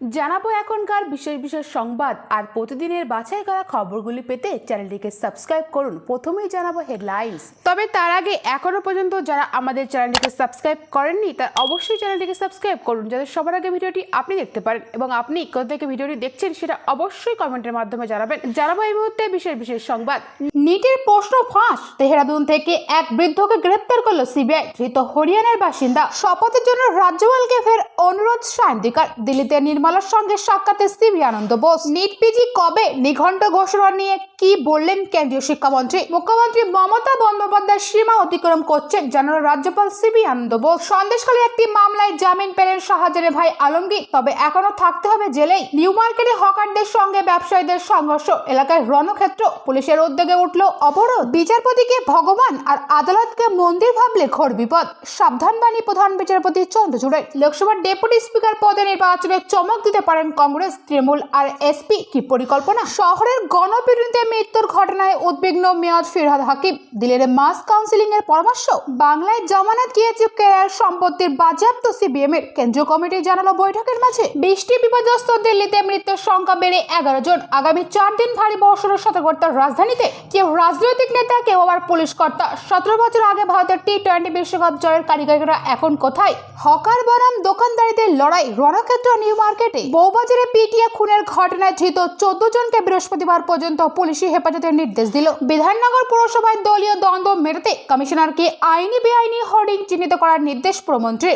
জানাব এখনকার বিশেষ বিশেষ সংবাদ আর প্রতিদিনের বাছাই করা খবরগুলি পেতে চ্যানেলটিকে সাবস্ক্রাইব করুন। প্রথমেই জানাব হেডলাইন্স। তবে তার আগে এখনও পর্যন্ত যারা আমাদের চ্যানেলটিকে সাবস্ক্রাইব করেননি তার অবশ্যই চ্যানেলটিকে সাবস্ক্রাইব করুন যাতে সবার আগে ভিডিওটি আপনি দেখতে পারেন এবং আপনি কোথা থেকে ভিডিওটি দেখছেন সেটা অবশ্যই কমেন্টের মাধ্যমে জানাবেন। জানাব এই মুহূর্তে বিশেষ বিশেষ সংবাদ। নিটের প্রশ্ন ফাঁস। দেহরাদুন থেকে এক বৃদ্ধকে গ্রেপ্তার করল সিবিআই। ধৃত হরিয়ানার বাসিন্দা শপথের জন্য রাজ্যপালকে ফের অনুরোধ সায়ন্তিকার। দিল্লিতে নির্মলার সঙ্গে সাক্ষাতে CB Ananda Bose. NEET PG কবে নিঘণ্ট ঘোষণা নিয়ে কি বললেন কেন্দ্রীয় শিক্ষামন্ত্রী? মুখ্যমন্ত্রী মমতা বন্দ্যোপাধ্যায় সীমা অতিক্রম করছেন, জানালো রাজ্যপাল সিবি আনন্দ বোস। সন্দেশকালে একটি মামলায় জামিন পেলেন শাহজাহানের ভাই আলমগীর, তবে এখনও থাকতে হবে জেলেই। নিউ মার্কেটে হকারদের সঙ্গে ব্যবসায়ীদের সংঘর্ষ, এলাকায় রণক্ষেত্র, পুলিশের উদ্যোগে উঠল অবরোধ। বিচারপতিকে ভগবান আর আদালতকে মন্দির ভাবলে ঘোর বিপদ। সাবধান বাণী প্রধান বিচারপতি চন্দ্রচূড়ের লোকসভার ডেপুটি স্পিকার পদে নির্বাচনে চমক দিতে পারেন কংগ্রেস, তৃণমূল আর এসপি কি পরিকল্পনা? শহরের গণপিটুনিতে মৃত্যুর ঘটনায় উদ্বিগ্ন মেয়র ফিরহাদ হাকিম। দিল্লির মাস কাউন্সিলিং এর পরামর্শ, বাংলায় জামানত গিয়েছে কেয়ার সম্পত্তির বাজেয়াপ্ত সিবিএম এর কেন্দ্রীয় কমিটি জানালো বৈঠকের মাঝে, বৃষ্টি বিপর্যস্ত দিল্লিতে মৃত্যুর সংখ্যা বেড়ে এগারো জন। আগামী চার দিন ভারী বর্ষণের সতর্কতা রাজধানীতে কেউ রাজনৈতিক নেতা, কেউ আবার পুলিশ কর্তা। সতেরো বছর আগে ভারতের টি টোয়েন্টি বিশ্বকাপ জয়ের কারিগররা এখন কোথায়? হকার বনাম দোকানদারিদের লড়াই, রণক্ষেত্র, নিউ মার্কেটে বউবাজারে পিটিয়ে খুনের ঘটনায় ধৃত চোদ্দ জনকে বৃহস্পতিবার পর্যন্ত পুলিশি হেফাজতের নির্দেশ দিল। বিধাননগর পুরসভায় দলীয় দ্বন্দ্ব মেটাতে কমিশনারকে আইনি বেআইনি হোর্ডিং চিহ্নিত করার নির্দেশ প্রমন্ত্রী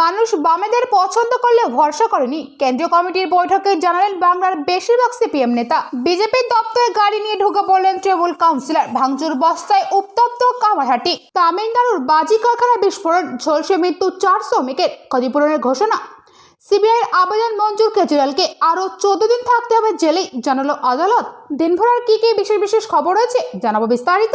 মানুষ বামেদের পছন্দ করলে ভরসা করেনি। কেন্দ্রীয় কমিটির বৈঠকে জানালেন বাংলার বেশিরভাগ সিপিএম নেতা। বিজেপির দপ্তরে গাড়ি নিয়ে ঢুকে পড়লেন তৃণমূল কাউন্সিলর। ভাঙচুর বস্তায় উত্তপ্ত কামারহাটি। তামিলনাড়ুর বাজি কারখানায় বিস্ফোরণ, ঝলসে মৃত্যু চার শ্রমিকের। ক্ষতিপূরণের ঘোষণা সিবিআইয়ের আবেদন মঞ্জুর কেজরিওয়ালকে আরও চোদ্দ দিন থাকতে হবে জেলেই জানালো আদালত। দিনভর আর কী কী বিশেষ বিশেষ খবর রয়েছে জানাব বিস্তারিত।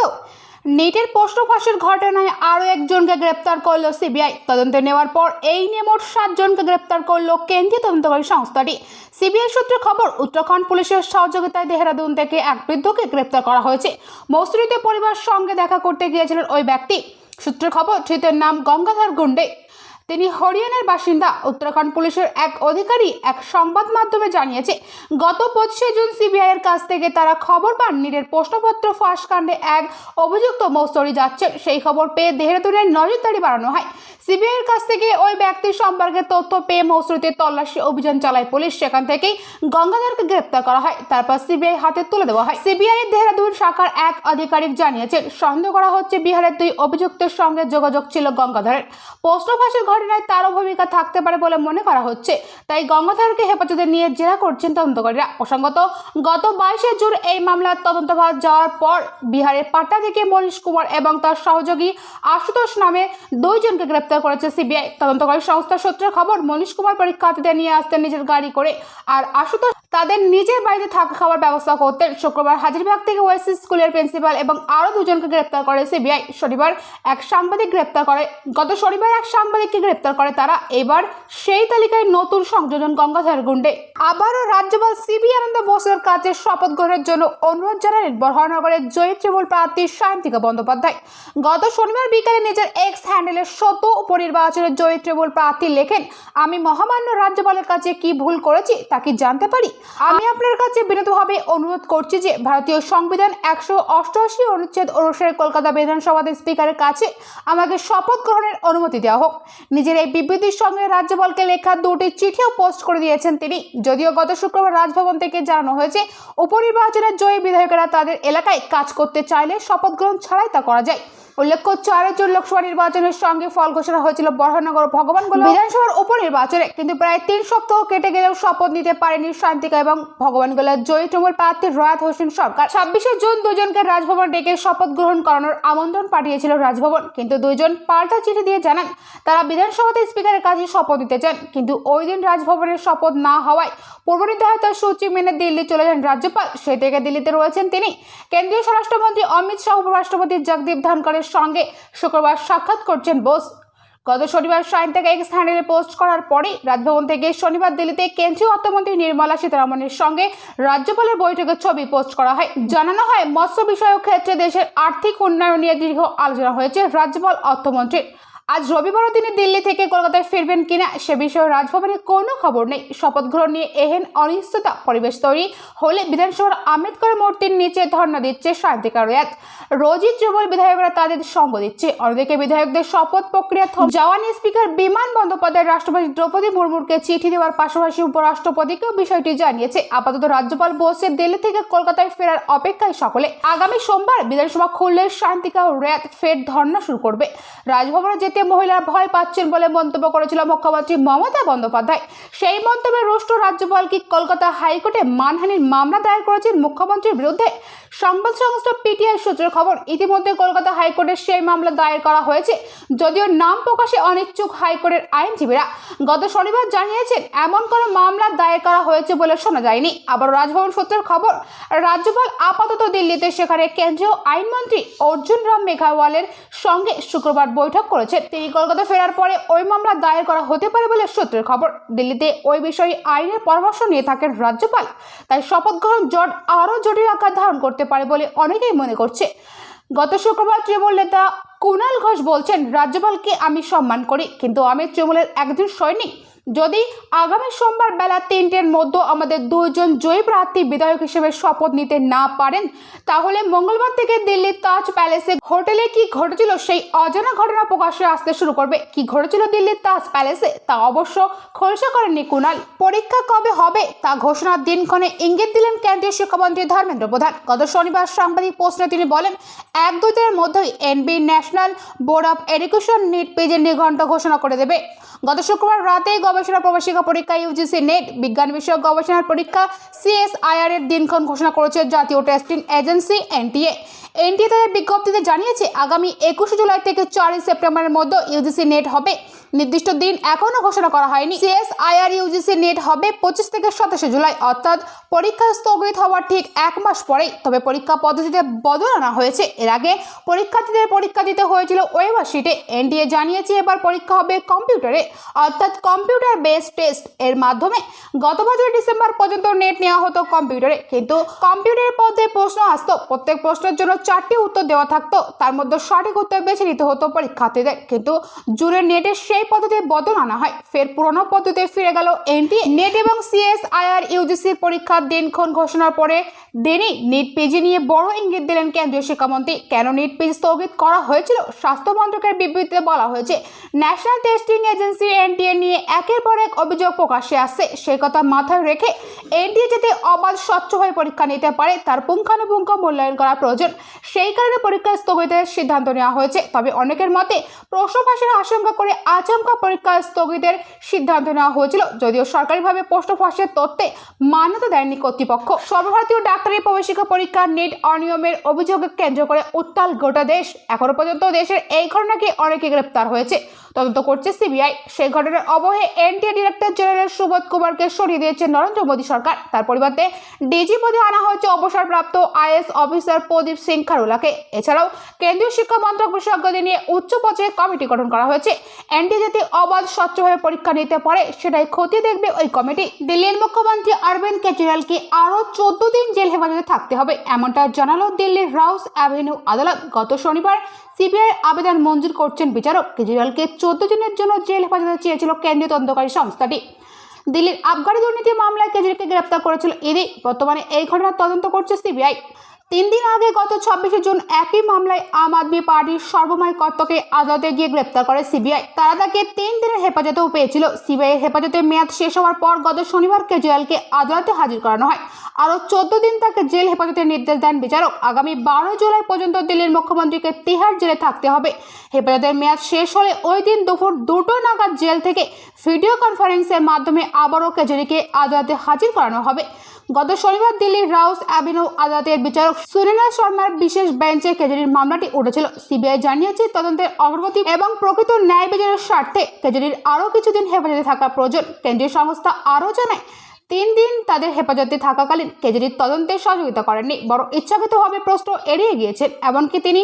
নেটের প্রশ্ন ফাঁসের ঘটনায় আরও একজনকে গ্রেপ্তার করল সিবিআই। তদন্তে নেওয়ার পর এই নিয়ে মোট সাতজনকে গ্রেপ্তার করল কেন্দ্রীয় তদন্তকারী সংস্থাটি। সিবিআই সূত্রে খবর, উত্তরাখণ্ড পুলিশের সহযোগিতায় দেহরাদুন থেকে এক বৃদ্ধকে গ্রেপ্তার করা হয়েছে। মসুরিতে পরিবার সঙ্গে দেখা করতে গিয়েছিলেন ওই ব্যক্তি। সূত্রের খবর, ধৃতের নাম গঙ্গাধর গুন্ডে তিনি হরিয়ানার বাসিন্দা। উত্তরাখণ্ড পুলিশের এক অধিকারী এক সংবাদ মাধ্যমে জানিয়েছে, গত পঁচিশে জুন সিবিআইয়ের কাছ থেকে তারা খবর পান নীরের প্রশ্নপত্র ফাঁস কাণ্ডে এক অভিযুক্ত মৌস্তরি যাচ্ছেন সেই খবর পেয়ে দেহরাদুনের নজরদারি বাড়ানো হয়। সিবিআইয়ের কাছ থেকে ওই ব্যক্তির সম্পর্কে তথ্য পেয়ে মৌসুরিতে তল্লাশি অভিযান চালায় পুলিশ। সেখান থেকেই গঙ্গাধরকে গ্রেপ্তার করা হয়। তারপর সিবিআই হাতে তুলে দেওয়া হয়। সিবিআই দেহরাদুন শাখার এক আধিকারিক জানিয়েছেন, সন্দেহ করা হচ্ছে বিহারের দুই অভিযুক্তের সঙ্গে যোগাযোগ ছিল গঙ্গাধরের। প্রশ্ন ফাঁসের ঘটনায় তারও ভূমিকা থাকতে পারে বলে মনে করা হচ্ছে। তাই গঙ্গাধরকে হেফাজতে নিয়ে জেরা করছেন তদন্তকারীরা। প্রসঙ্গত, গত বাইশে জুন এই মামলার তদন্তভার যাওয়ার পর বিহারের পাটনা থেকে মনীশ কুমার এবং তার সহযোগী আশুতোষ নামে দুইজনকে গ্রেপ্তার করেছে সিবিআই। তদন্তকারী সংস্থার সূত্রে খবর মনীশ কুমার পরীক্ষার্থীদের নিয়ে আসতেন নিজের গাড়ি করে আর আশুতোষ তাদের নিজের বাড়িতে থাকা খাওয়ার ব্যবস্থা করতেন। শুক্রবার হাজিরবাগ থেকে ওয়েসি স্কুলের প্রিন্সিপাল এবং আরও দুজনকে গ্রেপ্তার করে সিবিআই। শনিবার এক সাংবাদিক গ্রেপ্তার করে। গত শনিবার এক সাংবাদিককে গ্রেপ্তার করে তারা। এবার সেই তালিকায় নতুন সংযোজন গঙ্গাধর গুন্ডে আবারও রাজ্যপাল সিবি আনন্দ বোসের কাছে শপথ গ্রহণের জন্য অনুরোধ জানালেন বরহানগরের জয়ী তৃণমূল প্রার্থী সায়ন্তিকা বন্দ্যোপাধ্যায়। গত শনিবার বিকালে নিজের এক্স হ্যান্ডেলের শত উপনির্বাচনের জয়ী তৃণমূল প্রার্থী লেখেন, আমি মহামান্য রাজ্যপালের কাছে কি ভুল করেছি তা কি জানতে পারি? আমি আপনার কাছে বিনীতভাবে অনুরোধ করছি যে ভারতীয় সংবিধান একশো অষ্টআশি অনুচ্ছেদ অনুসারে কলকাতা বিধানসভাতে স্পিকারের কাছে আমাকে শপথ গ্রহণের অনুমতি দেওয়া হোক। নিজের এই বিবৃতির সঙ্গে রাজ্যপালকে লেখা দুটি চিঠিও পোস্ট করে দিয়েছেন তিনি। যদিও গত শুক্রবার রাজভবন থেকে জানানো হয়েছে, উপনির্বাচনের জয়ী বিধায়কেরা তাদের এলাকায় কাজ করতে চাইলে শপথ গ্রহণ ছাড়াই তা করা যায়। উল্লেখ্য, চার জুন লোকসভা নির্বাচনের সঙ্গে ফল ঘোষণা হয়েছিল বরহানগর ভগবানগোলা। বিধানসভার উপনির্বাচনে কিন্তু প্রায় তিন সপ্তাহ কেটে গেলেও শপথ নিতে পারেনি শান্তিকা এবং ভগবানগোলার জয়ী তৃণমূল প্রার্থী রয়াত হোসেন সরকার। ছাব্বিশে জুন দুজনকে রাজভবন ডেকে শপথ গ্রহণ করানোর আমন্ত্রণ পাঠিয়েছিল রাজভবন। কিন্তু দুইজন পাল্টা চিঠি দিয়ে জানান, তারা বিধানসভাতে স্পিকারের কাছে শপথ নিতে চান। কিন্তু ওই দিন রাজভবনের শপথ না হওয়ায় পূর্বনির্ধারিত সূচি মেনে দিল্লি চলে যান রাজ্যপাল। সেই থেকে দিল্লিতে রয়েছেন তিনি। কেন্দ্রীয় স্বরাষ্ট্রমন্ত্রী অমিত শাহ, উপরাষ্ট্রপতি জগদীপ ধনকরের সঙ্গে শুক্রবার সাক্ষাৎ করছেন বোস। গত শনিবার সাইন থেকে এক স্থানের পোস্ট করার পরে রাজভবন থেকে শনিবার দিল্লিতে কেন্দ্রীয় অর্থমন্ত্রী নির্মলা সীতারামনের সঙ্গে রাজ্যপালের বৈঠকের ছবি পোস্ট করা হয়। জানানো হয়, মৎস্য বিষয়ক ক্ষেত্রে দেশের আর্থিক উন্নয়ন নিয়ে দীর্ঘ আলোচনা হয়েছে রাজ্যপাল অর্থমন্ত্রীর। আজ রবিবারও তিনি দিল্লি থেকে কলকাতায় ফিরবেন কিনা সে বিষয়ে রাজভবনে কোনো খবর নেই। শপথ গ্রহণ নিয়ে এহেন অনিশ্চয়তা পরিবেশ তৈরি হলে বিধানসভার আম্বেদকর মূর্তির নিচে ধর্ণা দিচ্ছে শান্তিকা রয়াত। রোজই যুবল বিধায়করা তাদের সঙ্গ দিচ্ছে। অন্যদিকে বিধায়কদের শপথ প্রক্রিয়া যাওয়া স্পিকার বিমান বন্দ্যোপাধ্যায় রাষ্ট্রপতি দ্রৌপদী মুর্মুকে চিঠি দেওয়ার পাশাপাশি উপরাষ্ট্রপতিকেও বিষয়টি জানিয়েছে। আপাতত রাজ্যপাল বসে দিল্লি থেকে কলকাতায় ফেরার অপেক্ষায় সকলে। আগামী সোমবার বিধানসভা খুললে শান্তিকা রয়াত ফের ধর্ণা শুরু করবে। রাজভবনে যেতে মহিলারা ভয় পাচ্ছেন বলে মন্তব্য করেছিল মুখ্যমন্ত্রী মমতা বন্দ্যোপাধ্যায়। সেই মন্তব্যে রুষ্ট রাজ্যপাল কি কলকাতা হাইকোর্টে মানহানির মামলা দায়ের করেছেন মুখ্যমন্ত্রীর বিরুদ্ধে? সংবাদ সংস্থা পিটিআই সূত্রের খবর, ইতিমধ্যে কলকাতা হাইকোর্টে সেই মামলা দায়ের করা হয়েছে। যদিও নাম প্রকাশে অনিচ্ছুক হাইকোর্টের আইনজীবীরা, গত শনিবার জানিয়েছেন, এমন কোনো মামলা দায়ের করা হয়েছে বলে শোনা যায়নি। আবার রাজভবন সূত্রের খবর, রাজ্যপাল আপাতত দিল্লিতে সেখানে কেন্দ্রীয় আইনমন্ত্রী অর্জুন রাম মেঘাওয়ালের সঙ্গে শুক্রবার বৈঠক করেছেন। তিনি কলকাতা ফেরার পরে ওই মামলা দায়ের করা হতে পারে বলে সূত্রের খবর। দিল্লিতে ওই বিষয়ে আইনের পরামর্শ নিয়ে থাকেন রাজ্যপাল। তাই শপথ গ্রহণ জট আরও জটিল আকার ধারণ করতে পারে বলে অনেকেই মনে করছে। গত শুক্রবার তৃণমূল নেতা কুণাল ঘোষ বলছেন, রাজ্যপালকে আমি সম্মান করি, কিন্তু আমি তৃণমূলের একজন সৈনিক। যদি আগামী সোমবার বেলা তিনটের মধ্যে আমাদের দুজন জয়ী প্রার্থী বিধায়ক হিসেবে শপথ নিতে না পারেন, তাহলে মঙ্গলবার থেকে দিল্লির তাজ প্যালেসে হোটেলে কি ঘটেছিল সেই অজানা ঘটনা প্রকাশ্যে আসতে শুরু করবে। কি ঘটেছিল দিল্লির তাজ প্যালেসে? তা অবশ্য খোলসা করেননি কুণাল পরীক্ষা কবে হবে? তা ঘোষণার দিনক্ষণে ইঙ্গিত দিলেন কেন্দ্রীয় শিক্ষামন্ত্রী ধর্মেন্দ্র প্রধান। গত শনিবার সাংবাদিক প্রশ্নে তিনি বলেন এক দু দিনের মধ্যেই NB National Board of Education NEET পেজের নিঘণ্ট ঘোষণা করে দেবে। গত শুক্রবার রাতেই গবেষণা প্রবেশিকা পরীক্ষা ইউজিসি নেট বিজ্ঞান বিষয়ক গবেষণার পরীক্ষা সিএসআইআর এর দিনক্ষণ ঘোষণা করেছে জাতীয় টেস্টিং এজেন্সি এনটিএ এনটিএ তাদের বিজ্ঞপ্তিতে জানিয়েছে, আগামী একুশে জুলাই থেকে চারই সেপ্টেম্বরের মধ্যে ইউজিসি নেট হবে। নির্দিষ্ট দিন এখনও ঘোষণা করা হয়নি। সিএসআইআর ইউজিসি নেট হবে পঁচিশ থেকে সাতাশে জুলাই, অর্থাৎ পরীক্ষা স্থগিত হওয়ার ঠিক এক মাস পরেই। তবে পরীক্ষা পদ্ধতিতে বদল আনা হয়েছে। এর আগে পরীক্ষার্থীদের পরীক্ষা দিতে হয়েছিল ওয়েবার শিটে এনটিএ জানিয়েছে, এবার পরীক্ষা হবে কম্পিউটারে অর্থাৎ কম্পিউটার বেস টেস্ট এর মাধ্যমে গত বছর ডিসেম্বর পর্যন্ত নেট নেওয়া হতো কম্পিউটারে কিন্তু কম্পিউটারের পদ্ধতি প্রশ্ন আসতো। প্রত্যেক প্রশ্নের জন্য চারটি উত্তর দেওয়া থাকতো, তার মধ্যে সঠিক উত্তর বেছে নিতে হতো পরীক্ষার্থীদের। কিন্তু জুনের নেটের সেই পদ্ধতি বদল আনা হয়। ফের পুরনো পদ্ধতিতে ফিরে গেল এনটি নেট এবং সিএসআইআর ইউজিসির পরীক্ষার দিনক্ষণ ঘোষণার পরে। দিনই নিট পেজি নিয়ে বড় ইঙ্গিত দিলেন কেন্দ্রীয় শিক্ষামন্ত্রী। কেন নিট পেজ স্থগিত করা হয়েছিল স্বাস্থ্য মন্ত্রকের বিবৃতিতে বলা হয়েছে, ন্যাশনাল টেস্টিং এজেন্সি এনটিএ নিয়ে একের পর এক অভিযোগ প্রকাশে আসছে। সেই কথা মাথায় রেখে এনটিএ যাতে অবাধ স্বচ্ছ হয়ে পরীক্ষা নিতে পারে, তার পুঙ্খানুপুঙ্খ মূল্যায়ন করা প্রয়োজন। সেই কারণে পরীক্ষা স্থগিতের সিদ্ধান্ত নেওয়া হয়েছে। তবে অনেকের মতে প্রশ্ন ফাঁসের আশঙ্কা করে আচমকা পরীক্ষা স্থগিতের সিদ্ধান্ত নেওয়া হয়েছিল। যদিও সরকারিভাবে প্রশ্ন ফাঁসের তত্ত্বে মান্যতা দেয়নি কর্তৃপক্ষ। সর্বভারতীয় ডাক্তারি প্রবেশিকা পরীক্ষা নেট অনিয়মের অভিযোগকে কেন্দ্র করে উত্তাল গোটা দেশ। এখনও পর্যন্ত দেশের এই ঘটনাকে অনেকে গ্রেপ্তার হয়েছে। তদন্ত করছে সিবিআই। সেই ঘটনার অবহে এনটিএ ডিরেক্টর জেনারেল সুবোধ কুমারকে সরিয়ে দিয়েছে নরেন্দ্র মোদী সরকার। তার পরিবর্তে ডিজি পদে আনা হয়েছে অবসরপ্রাপ্ত আইএস অফিসার প্রদীপ সিং খারুলাকে। এছাড়াও কেন্দ্রীয় শিক্ষা মন্ত্রক বিশেষজ্ঞদের নিয়ে উচ্চ পর্যায়ে কমিটি গঠন করা হয়েছে। এনটিএ যাতে অবাধ স্বচ্ছভাবে পরীক্ষা নিতে পারে, সেটাই ক্ষতি দেখবে ওই কমিটি। দিল্লির মুখ্যমন্ত্রী অরবিন্দ কেজরিওয়ালকে আরও চোদ্দ দিন জেল হেফাজতে থাকতে হবে, এমনটা জানালো দিল্লির রাউস অ্যাভিনিউ আদালত। গত শনিবার সিবিআই আবেদন মঞ্জুর করছেন বিচারক। কেজরিওয়ালকে চোদ্দ দিনের জন্য জেল হেফাজতে চেয়েছিল কেন্দ্রীয় তদন্তকারী সংস্থাটি। দিল্লির আবগারি দুর্নীতি মামলায় কেজরিকে গ্রেপ্তার করেছিল ইডি বর্তমানে এই ঘটনার তদন্ত করছে সিবিআই। তিন দিন আগে গত ছাব্বিশে জুন একই মামলায় আম আদমি পার্টির সর্বময় কর্তকে আদালতে গিয়ে গ্রেপ্তার করে সিবিআই। তারা তাকে তিন দিনের হেফাজতেও পেয়েছিল। সিবিআই হেফাজতের মেয়াদ শেষ হওয়ার পর গত শনিবার কেজরিওয়ালকে আদালতে হাজির করানো হয়। আরও চোদ্দ দিন তাকে জেল হেফাজতের নির্দেশ দেন বিচারক। আগামী বারো জুলাই পর্যন্ত দিল্লির মুখ্যমন্ত্রীকে তিহার জেলে থাকতে হবে। হেফাজতের মেয়াদ শেষ হলে ওই দিন দুপুর দুটো নাগাদ জেল থেকে ভিডিও কনফারেন্সের মাধ্যমে আবারও কেজরিকে আদালতে হাজির করানো হবে। গত শনিবার দিল্লির রাউস অ্যাভিনিউ আদালতের বিচারক সুরেনা শর্মার বিশেষ বেঞ্চে কেজরির মামলাটি উঠেছিল। সিবিআই জানিয়েছে, তদন্তের অগ্রগতি এবং প্রকৃত ন্যায় বিচারের স্বার্থে কেজরির আরও কিছুদিন হেফাজতে থাকা প্রয়োজন। কেন্দ্রীয় সংস্থা আরও জানায় তিন দিন তাদের হেফাজতে থাকাকালীন কেজরির তদন্তে সহযোগিতা করেননি বড় ইচ্ছাকৃতভাবে প্রশ্ন এড়িয়ে গিয়েছেন। এমনকি তিনি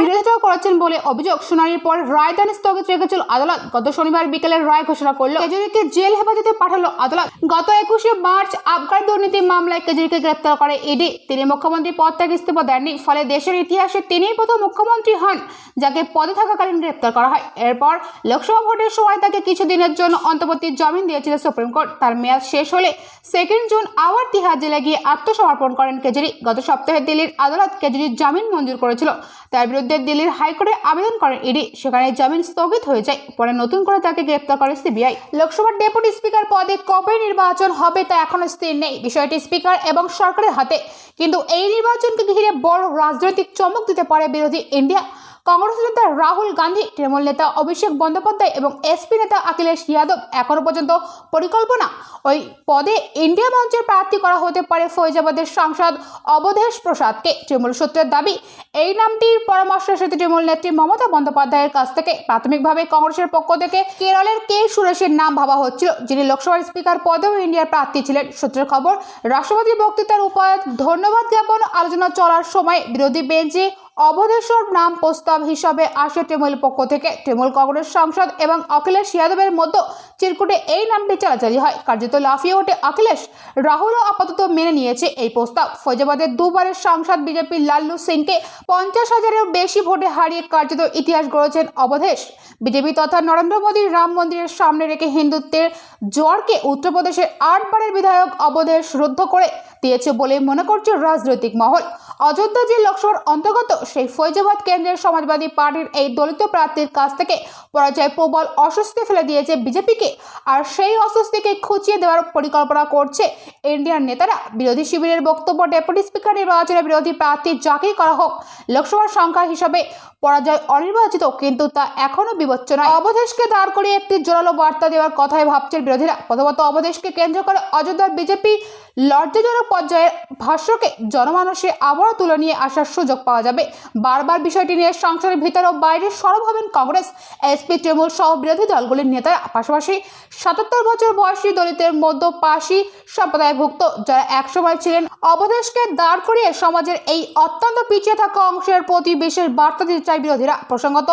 বিরোধিতাও করেছেন বলে অভিযোগ শুনানির পর রায়দান স্থগিত রেখেছিল আদালত। গত শনিবার বিকেলের রায় ঘোষণা করল কেজরিকে জেল হেফাজতে পাঠালো আদালত। গত একুশে মার্চ আবগার দুর্নীতি মামলায় কেজরিকে গ্রেপ্তার করে ইডি। তিনি মুখ্যমন্ত্রী পদ থেকে ইস্তফা দেননি, ফলে দেশের ইতিহাসে তিনিই প্রথম মুখ্যমন্ত্রী হন যাকে পদে থাকাকালীন গ্রেপ্তার করা হয়। এরপর লোকসভা ভোটের সময় তাকে কিছুদিনের জন্য অন্তর্বর্তী জামিন দিয়েছিল সুপ্রিম কোর্ট। তার মেয়াদ শেষ হলে সেকেন্ড জুন আবার তিহার জেলে গিয়ে আত্মসমর্পণ করেন কেজরি। গত সপ্তাহে দিল্লির আদালত কেজরির জামিন মঞ্জুর করেছিল। তার বিরুদ্ধে দিল্লির হাইকোর্টে আবেদন করেন ইডি। সেখানে জামিন স্থগিত হয়ে যায়। পরে নতুন করে তাকে গ্রেপ্তার করে সিবিআই। লোকসভার ডেপুটি স্পিকার পদে কবে নির্বাচন হবে তা এখনও স্থির নেই। বিষয়টি স্পিকার এবং সরকারের হাতে। কিন্তু এই নির্বাচনকে ঘিরে বড় রাজনৈতিক চমক দিতে পারে বিরোধী ইন্ডিয়া। কংগ্রেস নেতা রাহুল গান্ধী, তৃণমূল নেতা অভিষেক বন্দ্যোপাধ্যায় এবং এসপি নেতা অখিলেশ যাদব এখনও পর্যন্ত পরিকল্পনা ওই পদে ইন্ডিয়া মঞ্চের প্রার্থী করা হতে পারে ফৈজাবাদের সাংসদ অবধেশ প্রসাদকে। তৃণমূল সূত্রের দাবি, এই নামটির পরামর্শ এসেছে তৃণমূল নেত্রী মমতা বন্দ্যোপাধ্যায়ের কাছ থেকে। প্রাথমিকভাবে কংগ্রেসের পক্ষ থেকে কেরলের কে সুরেশের নাম ভাবা হচ্ছিল, যিনি লোকসভার স্পিকার পদেও ইন্ডিয়ার প্রার্থী ছিলেন। সূত্রের খবর, রাষ্ট্রপতির বক্তৃতার উপায় ধন্যবাদ জ্ঞাপন আলোচনা চলার সময় বিরোধী বেঞ্চে অবধেশ্বর নাম প্রস্তাব হিসাবে আসে তৃণমূল পক্ষ থেকে। তৃণমূল কংগ্রেস সাংসদ এবং অখিলেশ যাদবের মধ্যে চিরকুটে এই নামটি চালাচালি হয়। কার্যত লাফিয়ে ওঠে অখিলেশ। রাহুলও আপাতত মেনে নিয়েছে এই প্রস্তাব। ফৈজাবাদের দুবারের সাংসদ বিজেপির লাল্লু সিংকে পঞ্চাশ হাজারের বেশি ভোটে হারিয়ে কার্যত ইতিহাস গড়েছেন অবধেশ। বিজেপি তথা নরেন্দ্র মোদীর রাম মন্দিরের সামনে রেখে হিন্দুত্বের জ্বরকে উত্তরপ্রদেশের আটবারের বিধায়ক অবধেশ রুদ্ধ করে দিয়েছে বলে মনে করছে রাজনৈতিক মহল। অযোধ্যা যে লোকসভার অন্তর্গত সেই ফৈজাবাদ কেন্দ্রের সমাজবাদী পার্টির এই দলিত প্রার্থীর কাছ থেকে পরাজয় প্রবল অস্বস্তি ফেলে দিয়েছে বিজেপিকে। আর সেই অস্বস্তিকে খুঁচিয়ে দেওয়ার পরিকল্পনা করছে ইন্ডিয়ার নেতারা। বিরোধী শিবিরের বক্তব্য ডেপুটি স্পিকার নির্বাচনে বিরোধী প্রার্থী যাকেই করা হোক, লোকসভার সংখ্যা হিসাবে পরাজয় অনির্বাচিত, কিন্তু তা এখনও বিবেচনায় অবধেশকে দাঁড় করিয়ে একটি জোরালো বার্তা দেওয়ার কথাই ভাবছেন বিরোধীরা। প্রথমত অবধেশকে কেন্দ্র করে অযোধ্যার বিজেপি লজ্জাজনক পর্যায়ের ভাষ্যকে জনমানসে আবারও তুলে নিয়ে আসার সুযোগ পাওয়া যাবে। বারবার বিষয়টি নিয়ে সংসদের ভিতর ও বাইরে সরব হবেন কংগ্রেস। এসপি তৃণমূল সহ বিরোধী দলগুলির নেতারা। পাশাপাশি সাতাত্তর বছর বয়সী দলিতের মধ্য পাশি সম্প্রদায়ভুক্ত যারা একসময় ছিলেন অবধেশকে দাঁড় করিয়ে সমাজের এই অত্যন্ত পিছিয়ে থাকা অংশের প্রতি বিশেষ বার্তা দিতে চায় বিরোধীরা। প্রসঙ্গত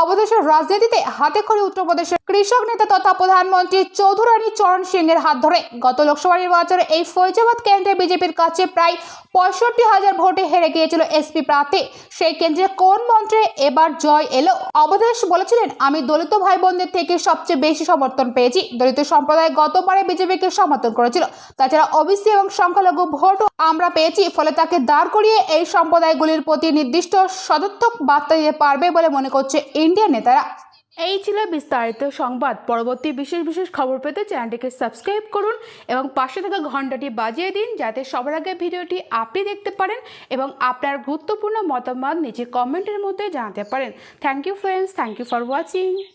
অবধেশের রাজনীতিতে হাতে খড়ি উত্তরপ্রদেশের কৃষক নেতা তথা প্রধানমন্ত্রী চৌধুরানী চরণ সিং এর হাত ধরে গত লোকসভা নির্বাচনে এই ফৈজাবাদ কেন্দ্রে বিজেপির কাছে প্রায় পঁয়ষট্টি হাজার ভোটে হেরে গিয়েছিল এসপি প্রার্থী। সেই কেন্দ্রে কোন মন্ত্রে এবার জয় এলো? অবধেশ বলেছিলেন, আমি দলিত ভাই বোনদের থেকে সবচেয়ে বেশি সমর্থন পেয়েছি। দলিত সম্প্রদায় গতবারে বিজেপিকে সমর্থন করেছিল। তাছাড়া ওবিসি এবং সংখ্যালঘু ভোটও আমরা পেয়েছি। ফলে তাকে দাঁড় করিয়ে এই সম্প্রদায়গুলির প্রতি নির্দিষ্ট সদর্থক বার্তা দিতে পারবে বলে মনে করছে ইন্ডিয়ান নেতারা। এই ছিল বিস্তারিত সংবাদ। পরবর্তী বিশেষ বিশেষ খবর পেতে চ্যানেলটিকে সাবস্ক্রাইব করুন এবং পাশে থাকা ঘন্টাটি বাজিয়ে দিন যাতে সবার আগে ভিডিওটি আপনি দেখতে পারেন এবং আপনার গুরুত্বপূর্ণ মতামত নিচে কমেন্টের মধ্যে জানাতে পারেন। Thank you friends thank you for watching